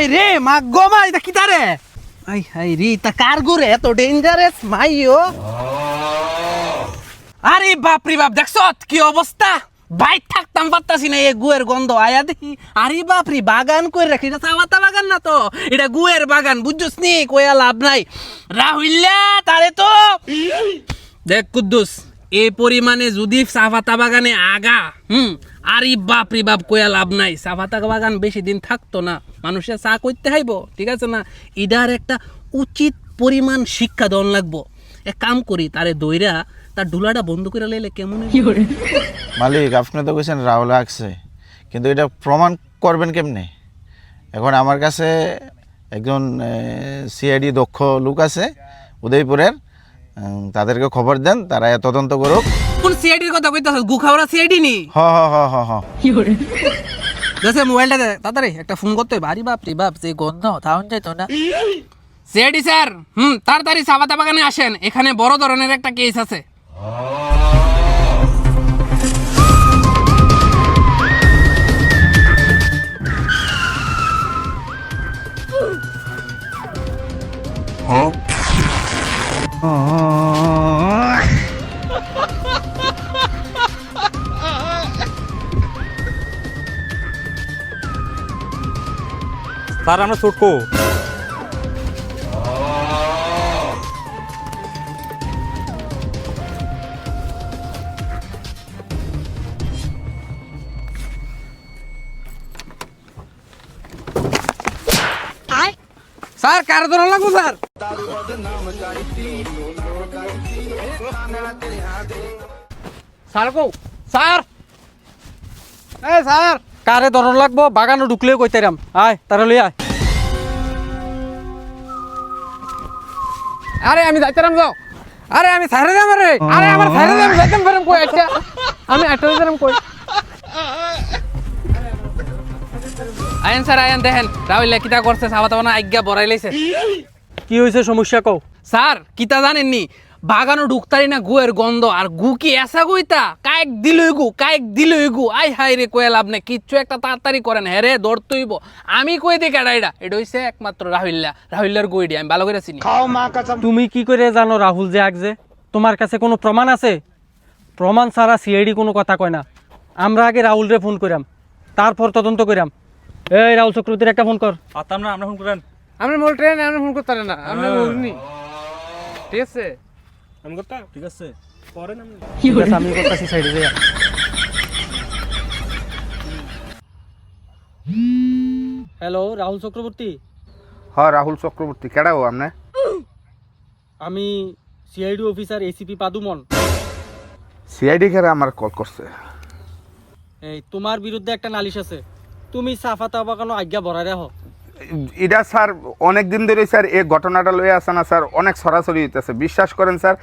High রে মা গো মা, এটা কি তারে? আই হাই রে, তা কার গুরে এত ডেঞ্জারাস মাইও আরে বাপ রে বাপ, দেখছ কি অবস্থা? বাইক থাকতাম, পারতাছি না, এই গুয়ের গন্ধ। আয়া দেখি, আরে বাপ রে বাগান করে রাখি, এটা চাওয়াতা বাগান না তো? এটা গুয়ের বাগান, বুঝছস নি? কয়া লাভ নাই। রাহুল্লা তারে তো। দেখ কুদ্দুস। এই পরিমাণে যদি চাপাতা বাগানে আগা হুম আরে বাপ রে বাপ কয়া লাভ নাই। চাপাতা বাগান বেশি দিন থাকতো না। মানুষের চা করতে হাইব ঠিক আছে না? ইদার একটা উচিত পরিমাণ শিক্ষা দন লাগবো। এক কাম করি তারে দইরা তার ডুলাটা বন্ধ করে লাইলে কেমন? মালিক আপনি তো কইছেন রাহুল আসছে কিন্তু এটা প্রমাণ করবেন কেমনে? এখন আমার কাছে একজন সিআইডি দক্ষ লোক আছে উদয়পুরের। তাদেরকে খবর দেন তারা তদন্ত করুক। কোন সিআইডির কথা কইতাছ? গুখাওড়া সিআইডি নি? হ হ হ হ হ। দেশে মোবাইলটা দে তাড়াতাড়ি একটা ফোন করতে বাড়ি বাপ রে বাপ যে গন্ধ তাহন যাইত না। সিআইডি স্যার হুম তাড়াতাড়ি সাবাতা বাগানে আসেন। এখানে বড় ধরনের একটা কেস আছে। স্যার আমরা ছুটকো স্যার কার ধরন লাগবো স্যার? স্যার কো স্যার। এ স্যার। কারে দরন লাগবো? বাগানো ঢুকলেও কইতারাম আয় তারা লই আয়। আরে আমি যাইতাম যাও আরে আমি সাইরে দাম রে। আরে আমার সাইরে দাম যাইতাম ফেরম কই আচ্ছা। আমি একটা যাইতাম কই। আয়েন স্যার আয়েন দেখেন রাহুল কিতা করছে সাবাতা বানা আজ্ঞা বড়াই লাইছে কি হয়েছে সমস্যা কও? স্যার কিতা জানেননি? বাগানো ঢুকতারি না গুয়ের গন্ধ আর গু কি এসা গইতা? কায়েক দিলই গু কায়েক দিলই গু। আই হাই রে কয়ে লাভ নেই কিচ্ছু একটা তাড়াতাড়ি করেন হ্যাঁ রে দৌড়তইব আমি কই দিই কেডা এটা? এটা হইছে একমাত্র রাহুল্লা রাহুল্লার গুইডি আমি ভালো করে চিনি। তুমি কি করে জানো রাহুল যে আগজে তোমার কাছে কোনো প্রমাণ আছে? প্রমাণ ছাড়া সিআইডি কোনো কথা কয় না। আমরা আগে রাহুলরে ফোন করাম তারপর তদন্ত করাম এই রাহুল চক্রবর্তীর একটা ফোন কর। আতাম না আমরা ফোন করেন। আমরা মোর ট্রেন আমরা ফোন করতে না। আমরা ঠিক আছে? আমি করতাম? ঠিক আছে। পরে না আমি করতেছি সাইডে যাই। হ্যালো রাহুল চক্রবর্তী? হ্যাঁ রাহুল চক্রবর্তী কেডা ও আপনি আমি CID officer ACP Pradyuman. CID আমার কল করছে? এই তোমার বিরুদ্ধে একটা নালিশ আছে। তুমি সাফাতা বাগানো আজ্ঞা বড়াই রাখো এটা স্যার অনেক দিন ধরে স্যার এই ঘটনাটা লয়ে আসে না স্যার অনেক সরাসরি হইতেছে। বিশ্বাস করেন স্যার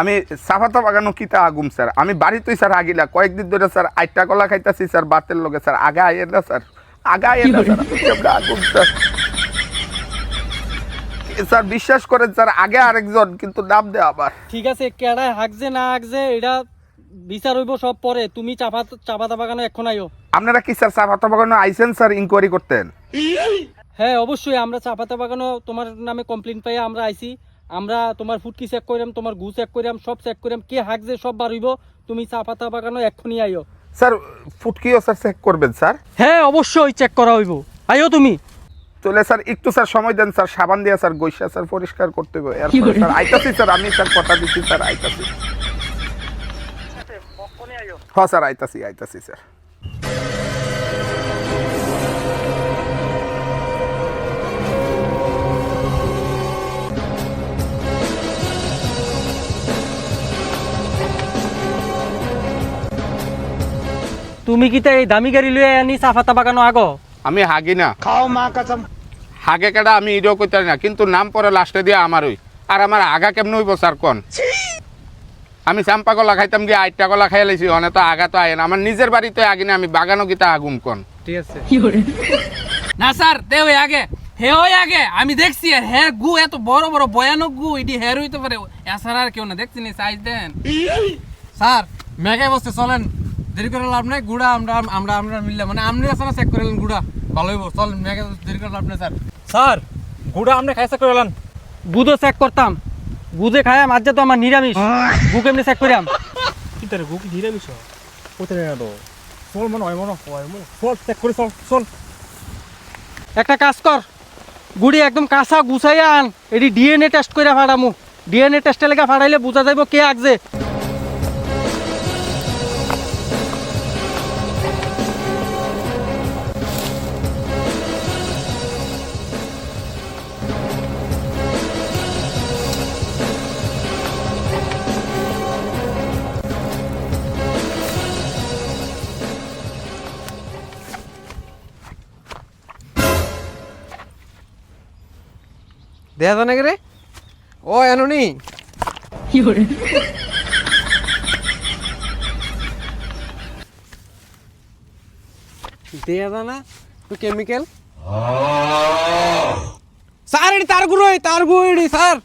আমি সাফাতা বাগানো কিতা আগুম স্যার? আমি বাড়িতেই স্যার আগিলা কয়েকদিন ধরে স্যার আটটা কলা খাইতাছি স্যার বাতের লগে স্যার আগা আইয়েন না স্যার আগা আইয়েন না স্যার আগুম স্যার? স্যার বিশ্বাস করেন স্যার আগে আরেকজন কিন্তু নাম দে আবার। ঠিক আছে কেডায় হাকছে না হাকছে এটা বিচার হইব সব পরে তুমি চাপা চাপাতা বাগানো এখন আইও। আপনারা কি স্যার সাফাতা বাগানো আইসেন স্যার ইনকোয়ারি করতেন? হ্যাঁ অবশ্যই আমরা চাপাতা বাগানো তোমার নামে কমপ্লেন পাই আমরা আইছি। আমরা তোমার ফুটকি চেক করিম তোমার গু চেক করিম সব চেক করিম কে হাক যে সব বার হইব তুমি চাপাতা বাগানো এক্ষুনি আইও। স্যার ফুটকিও স্যার চেক করবেন স্যার? হ্যাঁ অবশ্যই চেক করা হইব। আইও তুমি। চলে স্যার একটু স্যার সময় দেন স্যার সাবান দিয়ে স্যার গৈসা স্যার পরিষ্কার করতে হবে। স্যার আইতাছি স্যার আমি স্যার কথা দিচ্ছি স্যার আইতাছি। হ্যাঁ স্যার আইতাছি আইতাছি স্যার। তুমি কি তাই এই দামি গাড়ি লয়ে আনি চাপাতা বাগানো আগো? আমি হাগি না। খাও মা কাসম। হাগে কেডা আমি ইডিও কইতে না কিন্তু নাম পরে লাস্টে দিয়ে আমারই। আর আমার আগা কেমন হইব স্যার কোন? আমি চাম্পা কলা খাইতাম গিয়ে আটটা কলা খাই লাইছি অনে তো আগা তো আয় না। আমার নিজের বাড়িতে আগি না আমি বাগানো গীতা আগুম কোন? ঠিক আছে। না স্যার তে ওই আগে। হে ওই আগে আমি দেখছি আর হ্যাঁ গু এত বড় বড় ভয়ানক গু এটি হের হইতে পারে। এছাড়া আর কেউ না দেখছি নি সাইজ দেন। স্যার মেঘায় বসতে চলেন। দেরি করে লাভ নাই গুড়া আমরা আমরা আমরা মিললে মানে আপনি আছে না চেক করে গুড়া? ভালো ভালোই চল মেঘে দেরি করে লাভ নাই স্যার। স্যার গুড়া আপনি খাইসা করে এলান? গুদও চেক করতাম। গুদে খায়াম আজ তো আমার নিরামিষ গু কেমনি চেক করিয়াম। কিন্তু রে গুকি ধীরে মিশ কোথায় না তো চল মনে হয় মনে হয় মনে চল চেক করে চল চল। একটা কাজ কর গুড়ি একদম কাঁচা গুছাইয়া আন। এটি ডিএনএ টেস্ট করে ফাড়ামু ডিএনএ টেস্টে লেগে ফাড়াইলে বোঝা যাইব কে আগছে দেয়া জানে রে? ও এনুনি দেয়া জানা? তো কেমিক্যাল স্যার এটি তার গুঁড়ো তার গুঁড়ো এটি স্যার।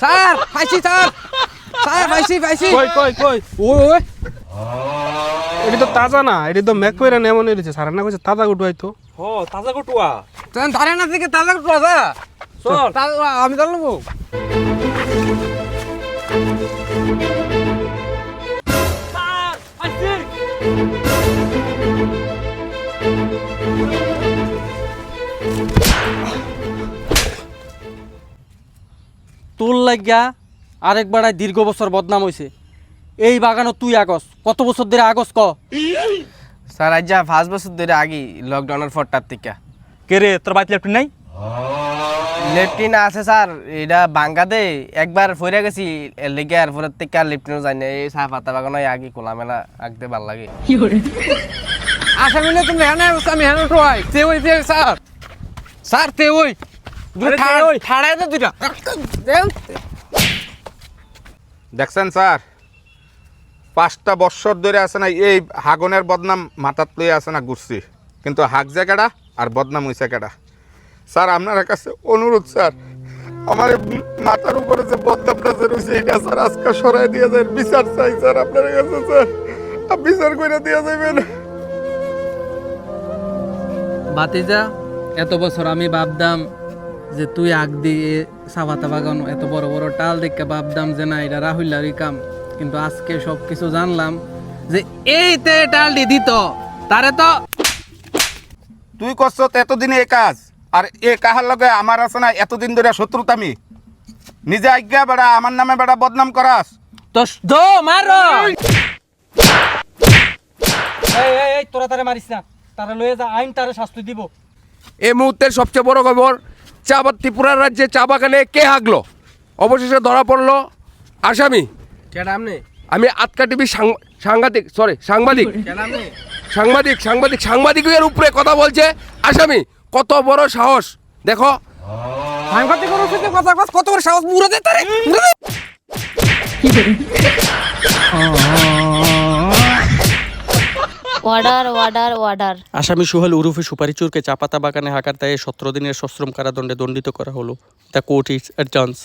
Sir sir. স্যার কই কই কই? ওই ওই। এটি তো তাজা না এটি তো মেক করে এমন হয়েছে সারা না কইছে তাজা গুটু হয়তো হ তাজা তুমি ধরে না থেকে তাজা আছে চল। আমি তো নেব। তোর লাগিয়া আরেকবার আয় দীর্ঘ বছর বদনাম হয়েছে এই বাগানত তুই আগস কত বছর ধরে আগস ক? স্যার আজ যা পাঁচ বছর ধরে আগে লকডাউনের পরটার থেকে। কে রে তোর বাইতে ল্যাপটপ নাই? লেফটিন আছে স্যার। এটা বাঙ্গাদে একবার ফইরা গেছি লেগে আর পরের থেকে আর লেফটিনও যাই না এই চা পাতা বাগানো আগে খোলামেলা আঁকতে ভালো লাগে। আশা মিলে তুমি হ্যাঁ আমি হ্যাঁ টোয়াই তে ওই তে স্যার। স্যার তে ওই। ঠাড়াই দে দেখছেন স্যার? পাঁচটা বৎসর ধরে আছে না এই হাগনের বদনাম মাথাত লয়ে আছে না ঘুরছি। কিন্তু হাগ জায়গাটা আর বদনাম হইছে কেডা? স্যার আপনার কাছে অনুরোধ স্যার। আমার এই মাথার উপরে যে বদনামটা যে রয়েছে এটা স্যার আজকে সরাই দিয়ে যায় বিচার চাই স্যার আপনার কাছে স্যার। বিচার করে দিয়ে যাবেন বাতিজা এত বছর আমি ভাবতাম যে তুই আগ দিয়ে সাবাতা বাগানো এত বড় বড় টাল দেখে ভাবতাম যে না এটা রাহুল্লারই কাম। কিন্তু আজকে সব কিছু জানলাম যে এইতে টালটি দিত তারে তো তুই করছ এতদিনে এ কাজ। আর এ কাহার লগে আমার আছে না এতদিন ধরে শত্রুতামি? নিজে আজ্ঞা বেড়া আমার নামে বেড়া বদনাম করাস। তো দো মারো! এই এই এই তোরা তারে মারিস না। তারা লয়ে যা আইন তারে শাস্তি দিব। এই মুহূর্তের সবচেয়ে বড় খবর চা বা ত্রিপুরা রাজ্যে চা বাগানে কে হাগলো? অবশেষে ধরা পড়ল আসামি। কেডা আমি আতকা টিভি সাংবাদিক সরি সাংবাদিক। সাংবাদিক সাংবাদিক সাংবাদিকের উপরে কথা বলছে আসামি। কত বড় সাহস? দেখো। কত বড় সাহস? মুড়ে দে তারে আসামি সোহেল উরুফে সুপারিচুরকে চাপাতা বাগানে হাকার দায়ে সতেরো দিনের সশ্রম কারাদণ্ডে দণ্ডিত করা হলো। The court is অ্যাডজান্স